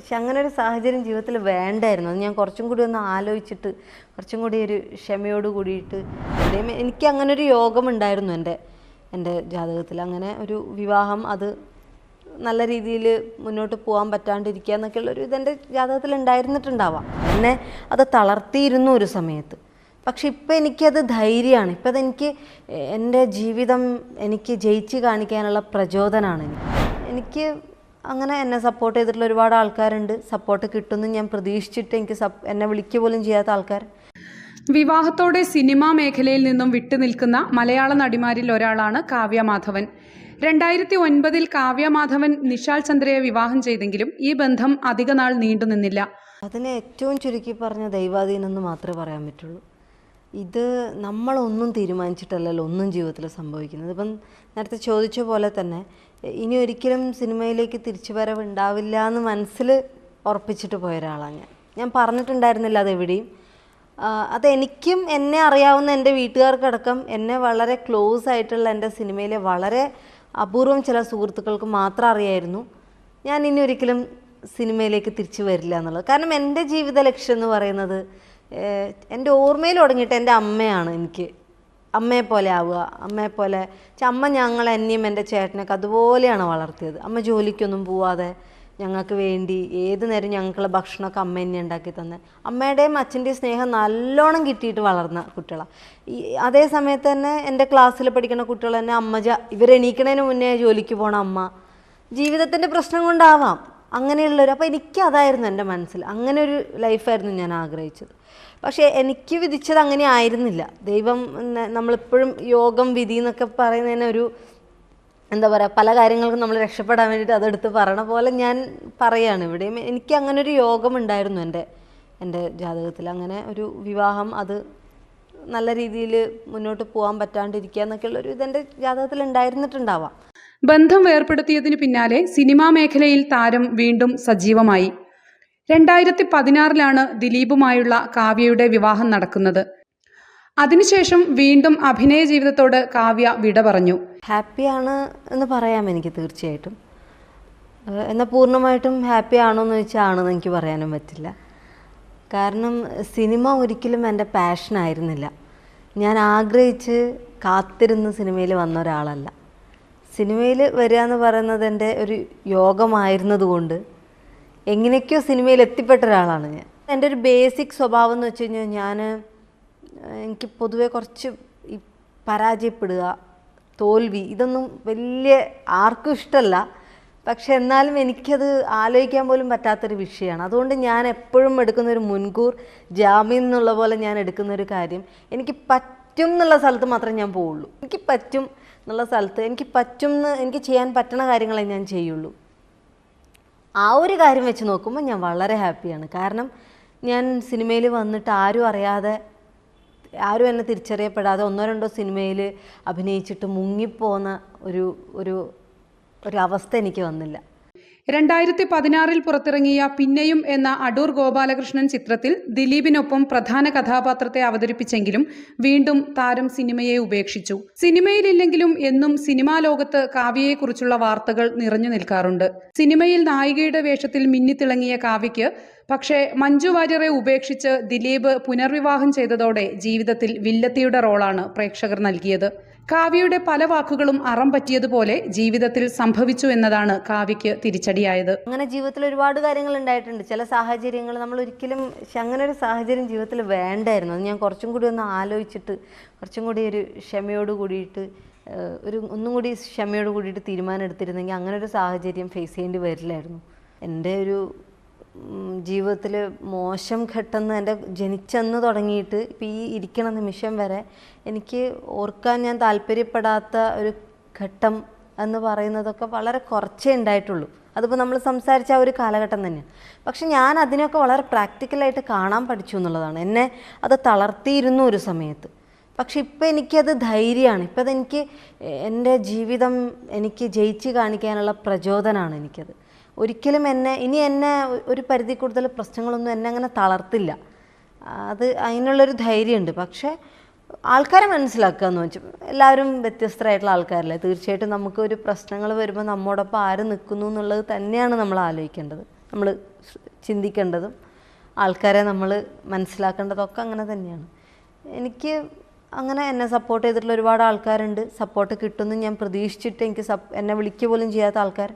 പക്ഷെ അങ്ങനെ ഒരു സാഹചര്യം ജീവിതത്തിൽ വേണ്ടായിരുന്നു. അത് ഞാൻ കുറച്ചും കൂടി ഒന്ന് ആലോചിച്ചിട്ട് കുറച്ചും കൂടി ഒരു ക്ഷമയോട് കൂടിയിട്ട് എനിക്ക് അങ്ങനെ ഒരു യോഗം ഉണ്ടായിരുന്നു എന്റെ എന്റെ ജാതകത്തിൽ. അങ്ങനെ ഒരു വിവാഹം അത് നല്ല രീതിയിൽ മുന്നോട്ട് പോകാൻ പറ്റാണ്ടിരിക്കുക എന്നൊക്കെയുള്ള ഒരു ഇതെന്റെ ജാതകത്തിൽ ഉണ്ടായിരുന്നിട്ടുണ്ടാവാം. എന്നെ അത് തളർത്തിയിരുന്നു ഒരു സമയത്ത്. പക്ഷെ ഇപ്പം എനിക്കത് ധൈര്യമാണ്. ഇപ്പം അതെനിക്ക് എന്റെ ജീവിതം എനിക്ക് ജയിച്ച് കാണിക്കാനുള്ള പ്രചോദനമാണ് എനിക്ക് അങ്ങനെ എന്നെ സപ്പോർട്ട് ചെയ്തിട്ടുള്ള ഒരുപാട് ആൾക്കാരുണ്ട്. സപ്പോർട്ട് കിട്ടുമെന്ന് ഞാൻ പ്രതീക്ഷിച്ചിട്ട് എനിക്ക് എന്നെ വിളിക്കുക പോലും ചെയ്യാത്ത ആൾക്കാർ വിവാഹത്തോടെ സിനിമാ മേഖലയിൽ നിന്നും വിട്ടുനിൽക്കുന്ന മലയാള നടിമാരിൽ ഒരാളാണ് കാവ്യ മാധവൻ. രണ്ടായിരത്തി ഒൻപതിൽ കാവ്യ മാധവൻ നിഷാൽ ചന്ദ്രയെ വിവാഹം ചെയ്തെങ്കിലും ഈ ബന്ധം അധികനാൾ നീണ്ടുനിന്നില്ല. അതിനെ ഏറ്റവും ചുരുക്കി പറഞ്ഞ ദൈവാധീനം എന്ന് മാത്രമേ പറയാൻ പറ്റുള്ളൂ. ഇത് നമ്മളൊന്നും തീരുമാനിച്ചിട്ടല്ലല്ലോ ഒന്നും ജീവിതത്തിൽ സംഭവിക്കുന്നത്. ഇപ്പം നേരത്തെ ചോദിച്ച പോലെ തന്നെ ഇനി ഒരിക്കലും സിനിമയിലേക്ക് തിരിച്ചു വരവ് ഉണ്ടാവില്ല എന്ന് മനസ്സിൽ ഉറപ്പിച്ചിട്ട് പോയ ഒരാളാണ് ഞാൻ. ഞാൻ പറഞ്ഞിട്ടുണ്ടായിരുന്നില്ല അതെവിടെയും. അത് അതെനിക്കും എന്നെ അറിയാവുന്ന എന്റെ വീട്ടുകാർക്കടക്കം എന്നെ വളരെ ക്ലോസ് ആയിട്ടുള്ള എന്റെ സിനിമയിലെ വളരെ അപൂർവം ചില സുഹൃത്തുക്കൾക്ക് മാത്രം അറിയായിരുന്നു. ഞാൻ ഇനി ഒരിക്കലും സിനിമയിലേക്ക് തിരിച്ചു വരില്ല എന്നുള്ളത്. കാരണം എന്റെ ജീവിത ലക്ഷ്യം എന്ന് പറയുന്നത് എന്റെ ഓർമ്മയിൽ തുടങ്ങിയിട്ട് എന്റെ അമ്മയാണ് എനിക്ക്. അമ്മയെ പോലെ ആവുക അമ്മയെ പോലെ അമ്മ ഞങ്ങൾ എന്നെയും എന്റെ ചേട്ടനൊക്കെ അതുപോലെയാണ് വളർത്തിയത്. അമ്മ ജോലിക്കൊന്നും പോവാതെ ഞങ്ങൾക്ക് വേണ്ടി ഏത് നേരം ഞങ്ങൾക്കുള്ള ഭക്ഷണമൊക്കെ അമ്മ തന്നെ ഉണ്ടാക്കി തന്നെ. അമ്മയുടെയും അച്ഛന്റെയും സ്നേഹം നല്ലോണം കിട്ടിയിട്ട് വളർന്ന കുട്ടികളാണ് ഈ അതേ സമയത്ത് തന്നെ എന്റെ ക്ലാസ്സിൽ പഠിക്കുന്ന കുട്ടികൾ തന്നെ അമ്മ ജ ഇവരെണീക്കണതിന് മുന്നേ ജോലിക്ക് പോണ അമ്മ. ജീവിതത്തിന്റെ പ്രശ്നം കൊണ്ടാവാം. അങ്ങനെയുള്ളൊരു അപ്പോൾ എനിക്ക് അതായിരുന്നു എന്റെ മനസ്സിൽ. അങ്ങനെ ഒരു ലൈഫായിരുന്നു ഞാൻ ആഗ്രഹിച്ചത്. പക്ഷേ എനിക്ക് വിധിച്ചത് അങ്ങനെ ആയിരുന്നില്ല. ദൈവം നമ്മളിപ്പോഴും യോഗം വിധി എന്നൊക്കെ പറയുന്നതിന് ഒരു എന്താ പറയുക പല കാര്യങ്ങൾക്കും നമ്മൾ രക്ഷപ്പെടാൻ വേണ്ടിയിട്ട് അതെടുത്ത് പറയണ പോലെ ഞാൻ പറയുകയാണ് ഇവിടെയും എനിക്ക് അങ്ങനെ ഒരു യോഗം ഉണ്ടായിരുന്നു എന്റെ എന്റെ ജാതകത്തിൽ. അങ്ങനെ ഒരു വിവാഹം അത് നല്ല രീതിയിൽ മുന്നോട്ട് പോകാൻ പറ്റാണ്ടിരിക്കുക എന്നൊക്കെയുള്ളൊരു ഇതെന്റെ ജാതകത്തിൽ ഉണ്ടായിരുന്നിട്ടുണ്ടാവാം. ബന്ധം വേർപ്പെടുത്തിയതിനു പിന്നാലെ സിനിമാ മേഖലയിൽ താരം വീണ്ടും സജീവമായി. രണ്ടായിരത്തി പതിനാറിലാണ് ദിലീപുമായുള്ള കാവ്യയുടെ വിവാഹം നടക്കുന്നത്. അതിനുശേഷം വീണ്ടും അഭിനയ ജീവിതത്തോട് കാവ്യ വിട പറഞ്ഞു. ഹാപ്പിയാണ് എന്ന് പറയാം എനിക്ക് തീർച്ചയായിട്ടും. എന്നാൽ പൂർണമായിട്ടും ഹാപ്പി ആണോ എന്ന് ചോദിച്ചാൽ ആണെന്ന് എനിക്ക് പറയാനും പറ്റില്ല. കാരണം സിനിമ ഒരിക്കലും എന്റെ പാഷനായിരുന്നില്ല. ഞാൻ ആഗ്രഹിച്ച് കാത്തിരുന്ന് സിനിമയിൽ വന്ന ഒരാളല്ല. സിനിമയിൽ വരിക എന്ന് പറയുന്നത് എന്റെ ഒരു യോഗമായിരുന്നതുകൊണ്ട് എങ്ങനെയൊക്കെയോ സിനിമയിൽ എത്തിപ്പെട്ട ഒരാളാണ് ഞാൻ. എന്റെ ഒരു ബേസിക് സ്വഭാവം എന്ന് വെച്ച് കഴിഞ്ഞാൽ ഞാൻ എനിക്ക് പൊതുവെ കുറച്ച് ഈ പരാജയപ്പെടുക തോൽവി ഇതൊന്നും വലിയ ആർക്കും ഇഷ്ടമല്ല പക്ഷെ എന്നാലും എനിക്കത് ആലോചിക്കാൻ പോലും പറ്റാത്തൊരു വിഷയമാണ്. അതുകൊണ്ട് ഞാൻ എപ്പോഴും എടുക്കുന്ന ഒരു മുൻകൂർ ജാമ്യം എന്നുള്ള പോലെ ഞാൻ എടുക്കുന്ന ഒരു കാര്യം എനിക്ക് പറ്റും എന്നുള്ള സ്ഥലത്ത് മാത്രമേ ഞാൻ പോവുള്ളൂ. എനിക്ക് പറ്റും എന്നുള്ള സ്ഥലത്ത് എനിക്ക് പറ്റും എന്ന് എനിക്ക് ചെയ്യാൻ പറ്റണ കാര്യങ്ങളെ ഞാൻ ചെയ്യുള്ളൂ. ആ ഒരു കാര്യം വെച്ച് നോക്കുമ്പോൾ ഞാൻ വളരെ ഹാപ്പിയാണ്. കാരണം ഞാൻ സിനിമയിൽ വന്നിട്ട് ആരും അറിയാതെ ആരും എന്നെ തിരിച്ചറിയപ്പെടാതെ ഒന്നോ രണ്ടോ സിനിമയിൽ അഭിനയിച്ചിട്ട് മുങ്ങിപ്പോന്ന ഒരു ഒരു ഒരു അവസ്ഥ എനിക്ക് വന്നില്ല. രണ്ടായിരത്തി പതിനാറിൽ പുറത്തിറങ്ങിയ പിന്നെയും എന്ന അടൂർ ഗോപാലകൃഷ്ണൻ ചിത്രത്തിൽ ദിലീപിനൊപ്പം പ്രധാന കഥാപാത്രത്തെ അവതരിപ്പിച്ചെങ്കിലും വീണ്ടും താരം സിനിമയെ ഉപേക്ഷിച്ചു. സിനിമയിലില്ലെങ്കിലും എന്നും സിനിമാ ലോകത്ത് കാവ്യയെക്കുറിച്ചുള്ള വാർത്തകൾ നിറഞ്ഞു നിൽക്കാറുണ്ട്. സിനിമയിൽ നായികയുടെ വേഷത്തിൽ മിന്നിത്തിളങ്ങിയ കാവ്യയ്ക്ക് പക്ഷേ മഞ്ജു വാര്യരെ ഉപേക്ഷിച്ച് ദിലീപ് പുനർവിവാഹം ചെയ്തതോടെ ജീവിതത്തിൽ വില്ലത്തിയുടെ റോളാണ് പ്രേക്ഷകർ നൽകിയത്. കാവ്യയുടെ പല വാക്കുകളും അറം പറ്റിയതുപോലെ ജീവിതത്തിൽ സംഭവിച്ചു എന്നതാണ് കാവ്യയ്ക്ക് തിരിച്ചടിയായത്. അങ്ങനെ ജീവിതത്തിൽ ഒരുപാട് കാര്യങ്ങൾ ഉണ്ടായിട്ടുണ്ട്. ചില സാഹചര്യങ്ങൾ നമ്മൾ ഒരിക്കലും അങ്ങനെ ഒരു സാഹചര്യം ജീവിതത്തിൽ വേണ്ടായിരുന്നു. അത് ഞാൻ കുറച്ചും കൂടി ഒന്ന് ആലോചിച്ചിട്ട് കുറച്ചും കൂടി ഒരു ക്ഷമയോട് കൂടിയിട്ട് ഒരു ഒന്നും കൂടി ക്ഷമയോട് കൂടിയിട്ട് തീരുമാനം എടുത്തിരുന്നെങ്കിൽ അങ്ങനെ ഒരു സാഹചര്യം ഫേസ് ചെയ്യേണ്ടി വരില്ലായിരുന്നു. എന്റെ ഒരു ജീവിതത്തിൽ മോശം ഘട്ടം എന്റെ ജനിച്ചെന്ന് തുടങ്ങിയിട്ട് ഇപ്പം ഈ ഇരിക്കണ നിമിഷം വരെ എനിക്ക് ഓർക്കാൻ ഞാൻ താല്പര്യപ്പെടാത്ത ഒരു ഘട്ടം എന്ന് പറയുന്നതൊക്കെ വളരെ കുറച്ചേ ഉണ്ടായിട്ടുള്ളൂ. അതിപ്പോൾ നമ്മൾ സംസാരിച്ച ആ ഒരു കാലഘട്ടം തന്നെയാണ് പക്ഷെ ഞാൻ അതിനൊക്കെ വളരെ പ്രാക്ടിക്കലായിട്ട് കാണാൻ പഠിച്ചു എന്നുള്ളതാണ്. എന്നെ അത് തളർത്തിയിരുന്നു ഒരു സമയത്ത്. പക്ഷെ ഇപ്പം എനിക്കത് ധൈര്യമാണ് ഇപ്പം അതെനിക്ക് എന്റെ ജീവിതം എനിക്ക് ജയിച്ച് കാണിക്കാനുള്ള പ്രചോദനമാണ് എനിക്കത്. ഒരിക്കലും എന്നെ ഇനി എന്നെ ഒരു പരിധി കൂടുതൽ പ്രശ്നങ്ങളൊന്നും എന്നെ അങ്ങനെ തളർത്തില്ല. അത് അതിനുള്ളൊരു ധൈര്യമുണ്ട്. പക്ഷേ ആൾക്കാരെ മനസ്സിലാക്കുക എന്ന് വെച്ചാൽ എല്ലാവരും വ്യത്യസ്തരായിട്ടുള്ള ആൾക്കാരല്ലേ? തീർച്ചയായിട്ടും നമുക്ക് ഒരു പ്രശ്നങ്ങൾ വരുമ്പോൾ നമ്മോടൊപ്പം ആര് നിൽക്കുന്നു എന്നുള്ളത് തന്നെയാണ് നമ്മൾ ആലോചിക്കേണ്ടത്. നമ്മൾ ചിന്തിക്കേണ്ടതും ആൾക്കാരെ നമ്മൾ മനസ്സിലാക്കേണ്ടതൊക്കെ അങ്ങനെ തന്നെയാണ്. എനിക്ക് അങ്ങനെ എന്നെ സപ്പോർട്ട് ചെയ്തിട്ടുള്ള ഒരുപാട് ആൾക്കാരുണ്ട്. സപ്പോർട്ട് കിട്ടുമെന്ന് ഞാൻ പ്രതീക്ഷിച്ചിട്ട് എനിക്ക് എന്നെ വിളിക്കുക പോലും ചെയ്യാത്ത ആൾക്കാർ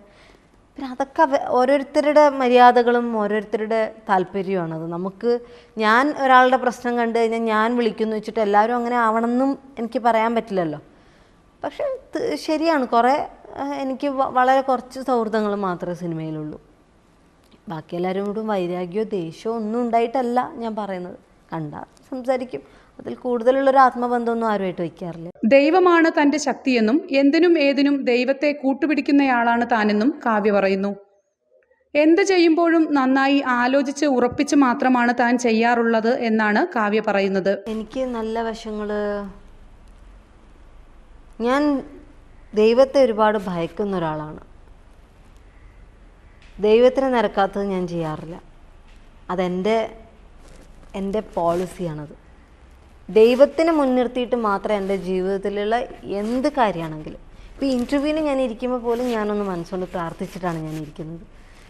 പിന്നെ അതൊക്കെ അവ- ഓരോരുത്തരുടെ മര്യാദകളും ഓരോരുത്തരുടെ താല്പര്യമാണത് നമുക്ക് ഞാൻ ഒരാളുടെ പ്രശ്നം കണ്ടു കഴിഞ്ഞാൽ ഞാൻ വിളിക്കുന്നു വെച്ചിട്ട് എല്ലാവരും അങ്ങനെ ആവണമെന്നും എനിക്ക് പറയാൻ പറ്റില്ലല്ലോ. പക്ഷെ ശരിയാണ്. കുറേ എനിക്ക് വളരെ കുറച്ച് സൗഹൃദങ്ങൾ മാത്രമേ സിനിമയിലുള്ളൂ. ബാക്കി എല്ലാവരും കൂടും വൈരാഗ്യമോ ദേഷ്യമോ ഒന്നും ഉണ്ടായിട്ടല്ല ഞാൻ പറയുന്നത്. കണ്ടാൽ സംസാരിക്കും. അതിൽ കൂടുതലുള്ളൊരു ആത്മബന്ധമൊന്നും ആരുമായിട്ട് വയ്ക്കാറില്ല. ദൈവമാണ് തന്റെ ശക്തിയെന്നും എന്തിനും ഏതിനും ദൈവത്തെ കൂട്ടുപിടിക്കുന്നയാളാണ് താനെന്നും കാവ്യ പറയുന്നു. എന്ത് ചെയ്യുമ്പോഴും നന്നായി ആലോചിച്ച് ഉറപ്പിച്ച് മാത്രമാണ് താൻ ചെയ്യാറുള്ളത് എന്നാണ് കാവ്യ പറയുന്നത്. എനിക്ക് നല്ല വശങ്ങൾ ഞാൻ ദൈവത്തെ ഒരുപാട് ഭയക്കുന്ന ഒരാളാണ്. ദൈവത്തിന് നിരക്കാത്തത് ഞാൻ ചെയ്യാറില്ല. അതെന്റെ എന്റെ പോളിസിയാണത്. ദൈവത്തിനെ മുൻനിർത്തിയിട്ട് മാത്രം എന്റെ ജീവിതത്തിലുള്ള എന്ത് കാര്യമാണെങ്കിലും. ഇപ്പോൾ ഇന്റർവ്യൂവിന് ഞാൻ ഇരിക്കുമ്പോൾ പോലും ഞാനൊന്ന് മനസ്സുകൊണ്ട് പ്രാർത്ഥിച്ചിട്ടാണ് ഞാൻ ഇരിക്കുന്നത്.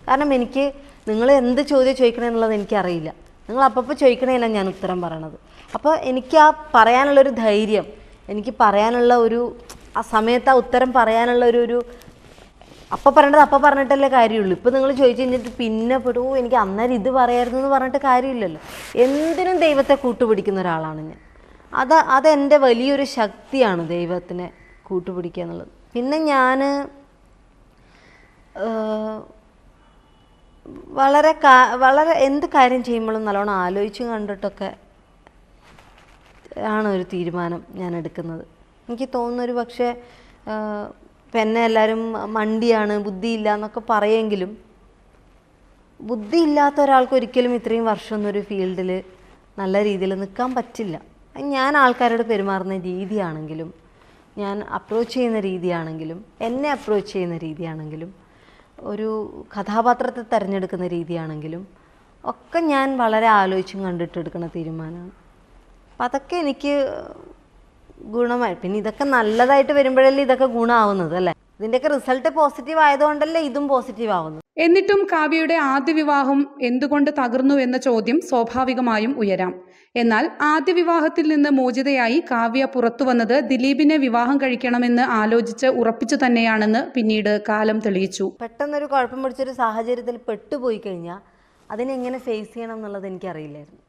കാരണം എനിക്ക് നിങ്ങൾ എന്ത് ചോദ്യം ചോദിക്കണേ എന്നുള്ളത് എനിക്കറിയില്ല. നിങ്ങൾ അപ്പപ്പോൾ ചോദിക്കണേല ഞാൻ ഉത്തരം പറയണത്. അപ്പോൾ എനിക്ക് ആ പറയാനുള്ളൊരു ധൈര്യം എനിക്ക് പറയാനുള്ള ഒരു ആ സമയത്ത് ആ ഉത്തരം പറയാനുള്ള ഒരു ഒരു അപ്പം പറയേണ്ടത് അപ്പം പറഞ്ഞിട്ടല്ലേ കാര്യമുള്ളൂ. ഇപ്പം നിങ്ങൾ ചോദിച്ചു കഴിഞ്ഞിട്ട് പിന്നെ പെടുവോ എനിക്ക് അന്നേരം ഇത് പറയായിരുന്നു എന്ന് പറഞ്ഞിട്ട് കാര്യമില്ലല്ലോ. എന്തിനും ദൈവത്തെ കൂട്ടുപിടിക്കുന്ന ഒരാളാണ് ഞാൻ. അത് അതെന്റെ വലിയൊരു ശക്തിയാണ് ദൈവത്തിനെ കൂട്ടുപിടിക്കുക എന്നുള്ളത്. പിന്നെ ഞാൻ വളരെ കാ വളരെ എന്ത് കാര്യം ചെയ്യുമ്പോഴും നല്ലോണം ആലോചിച്ച് കണ്ടിട്ടൊക്കെ ആണ് ഒരു തീരുമാനം ഞാൻ എടുക്കുന്നത്. എനിക്ക് തോന്നുന്നൊരു പക്ഷേ ഇപ്പം എല്ലാവരും മണ്ടിയാണ് ബുദ്ധിയില്ല എന്നൊക്കെ പറയെങ്കിലും ബുദ്ധി ഇല്ലാത്ത ഒരാൾക്ക് ഒരിക്കലും ഇത്രയും വർഷമൊന്നും ഒരു ഫീൽഡിൽ നല്ല രീതിയിൽ നിൽക്കാൻ പറ്റില്ല. ഞാൻ ആൾക്കാരോട് പെരുമാറുന്ന രീതിയാണെങ്കിലും ഞാൻ അപ്രോച്ച് ചെയ്യുന്ന രീതിയാണെങ്കിലും എന്നെ അപ്രോച്ച് ചെയ്യുന്ന രീതിയാണെങ്കിലും ഒരു കഥാപാത്രത്തെ തിരഞ്ഞെടുക്കുന്ന രീതിയാണെങ്കിലും ഒക്കെ ഞാൻ വളരെ ആലോചിച്ചും കണ്ടിട്ടെടുക്കുന്ന തീരുമാനമാണ്. അപ്പം അതൊക്കെ എനിക്ക് ഗുണമായി. പിന്നെ ഇതൊക്കെ നല്ലതായിട്ട് വരുമ്പോഴല്ലേ ഇതൊക്കെ ഗുണമാവുന്നത് അല്ലേ? ഇതിന്റെയൊക്കെ റിസൾട്ട് പോസിറ്റീവ് ആയതുകൊണ്ടല്ലേ ഇതും പോസിറ്റീവ് ആവുന്നത്. എന്നിട്ടും കാവ്യയുടെ ആദ്യ വിവാഹം എന്തുകൊണ്ട് തകർന്നു എന്ന ചോദ്യം സ്വാഭാവികമായും ഉയരാം. എന്നാൽ ആദ്യ വിവാഹത്തിൽ നിന്ന് മോചിതയായി കാവ്യ പുറത്തു വന്നത് ദിലീപിനെ വിവാഹം കഴിക്കണമെന്ന് ആലോചിച്ച് ഉറപ്പിച്ചു തന്നെയാണെന്ന് പിന്നീട് കാലം തെളിയിച്ചു. പെട്ടെന്നൊരു കുഴപ്പം പിടിച്ചൊരു സാഹചര്യത്തിൽ പെട്ടുപോയി കഴിഞ്ഞാൽ അതിനെങ്ങനെ ഫേസ് ചെയ്യണം എന്നുള്ളത് എനിക്കറിയില്ലായിരുന്നു.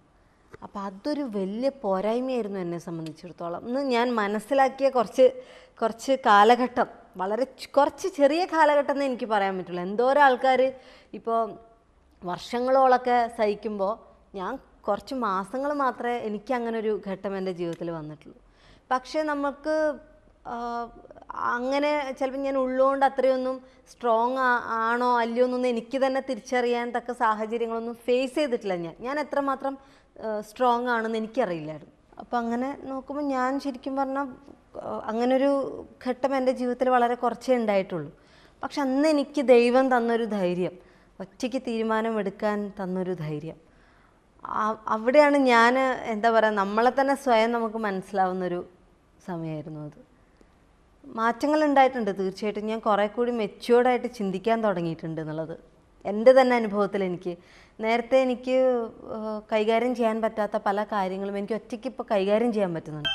അപ്പം അതൊരു വലിയ പോരായ്മയായിരുന്നു എന്നെ സംബന്ധിച്ചിടത്തോളം. ഇന്ന് ഞാൻ മനസ്സിലാക്കിയ കുറച്ച് കുറച്ച് കാലഘട്ടം വളരെ കുറച്ച് ചെറിയ കാലഘട്ടം എന്ന് എനിക്ക് പറയാൻ പറ്റുള്ളൂ. എന്തോരം ആൾക്കാർ ഇപ്പോൾ വർഷങ്ങളോളൊക്കെ സഹിക്കുമ്പോൾ ഞാൻ കുറച്ച് മാസങ്ങൾ മാത്രമേ എനിക്ക് അങ്ങനെ ഒരു ഘട്ടം എന്റെ ജീവിതത്തിൽ വന്നിട്ടുള്ളൂ. പക്ഷേ നമുക്ക് അങ്ങനെ ചിലപ്പോൾ ഞാൻ ഉള്ളുകൊണ്ട് അത്രയൊന്നും സ്ട്രോങ് ആണോ അല്ലയോ എന്നൊന്നും എനിക്ക് തന്നെ തിരിച്ചറിയാൻ തക്ക സാഹചര്യങ്ങളൊന്നും ഫേസ് ചെയ്തിട്ടില്ല ഞാൻ. ഞാൻ എത്രമാത്രം സ്ട്രോങ് ആണെന്ന് എനിക്കറിയില്ലായിരുന്നു. അപ്പോൾ അങ്ങനെ നോക്കുമ്പോൾ ഞാൻ ശരിക്കും പറഞ്ഞാൽ അങ്ങനൊരു ഘട്ടം എന്റെ ജീവിതത്തിൽ വളരെ കുറച്ചേ ഉണ്ടായിട്ടുള്ളൂ. പക്ഷെ അന്ന് എനിക്ക് ദൈവം തന്നൊരു ധൈര്യം ഒറ്റയ്ക്ക് തീരുമാനമെടുക്കാൻ തന്നൊരു ധൈര്യം. അവിടെയാണ് ഞാൻ എന്താ പറയുക നമ്മളെ തന്നെ സ്വയം നമുക്ക് മനസ്സിലാവുന്നൊരു സമയമായിരുന്നു അത്. മാറ്റങ്ങൾ ഉണ്ടായിട്ടുണ്ട് തീർച്ചയായിട്ടും. ഞാൻ കുറേ കൂടി മെച്യൂർഡായിട്ട് ചിന്തിക്കാൻ തുടങ്ങിയിട്ടുണ്ട് എന്നുള്ളത്. എന്റെ തന്നെ അനുഭവത്തിൽ എനിക്ക് നേരത്തെ എനിക്ക് കൈകാര്യം ചെയ്യാൻ പറ്റാത്ത പല കാര്യങ്ങളും എനിക്ക് ഒറ്റയ്ക്ക് ഇപ്പോൾ കൈകാര്യം ചെയ്യാൻ പറ്റുന്നുണ്ട്.